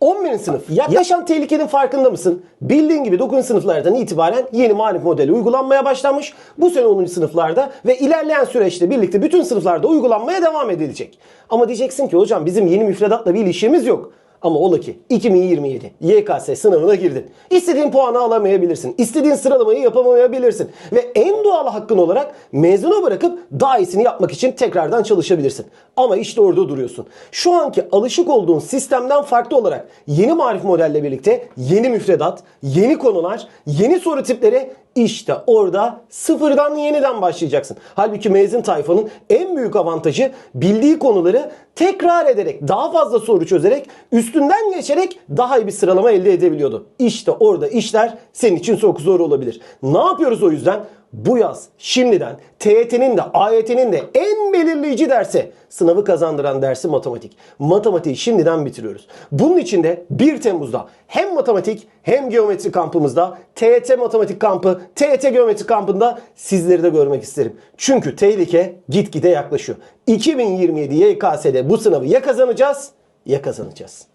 11. sınıf. Yaklaşan tehlikenin farkında mısın? Bildiğin gibi 9. sınıflardan itibaren yeni marif modeli uygulanmaya başlanmış. Bu sene 10. sınıflarda ve ilerleyen süreçte birlikte bütün sınıflarda uygulanmaya devam edilecek. Ama diyeceksin ki hocam bizim yeni müfredatla bir ilişkimiz yok. Ama ola ki 2027 YKS sınavına girdin. İstediğin puanı alamayabilirsin. İstediğin sıralamayı yapamayabilirsin. Ve en doğal hakkın olarak mezuna bırakıp daha iyisini yapmak için tekrardan çalışabilirsin. Ama işte orada duruyorsun. Şu anki alışık olduğun sistemden farklı olarak yeni marif modelle birlikte yeni müfredat, yeni konular, yeni soru tipleri işte orada sıfırdan yeniden başlayacaksın. Halbuki mezun tayfanın en büyük avantajı bildiği konuları tekrar ederek, daha fazla soru çözerek, üstünden geçerek daha iyi bir sıralama elde edebiliyordu. İşte orada işler senin için çok zor olabilir. Ne yapıyoruz o yüzden? Bu yaz şimdiden TYT'nin de AYT'nin de en belirleyici dersi sınavı kazandıran dersi matematik. Matematiği şimdiden bitiriyoruz. Bunun için de 1 Temmuz'da hem matematik hem geometri kampımızda TYT matematik kampı, TYT geometri kampında sizleri de görmek isterim. Çünkü tehlike gitgide yaklaşıyor. 2027 YKS'de bu sınavı ya kazanacağız ya kazanacağız.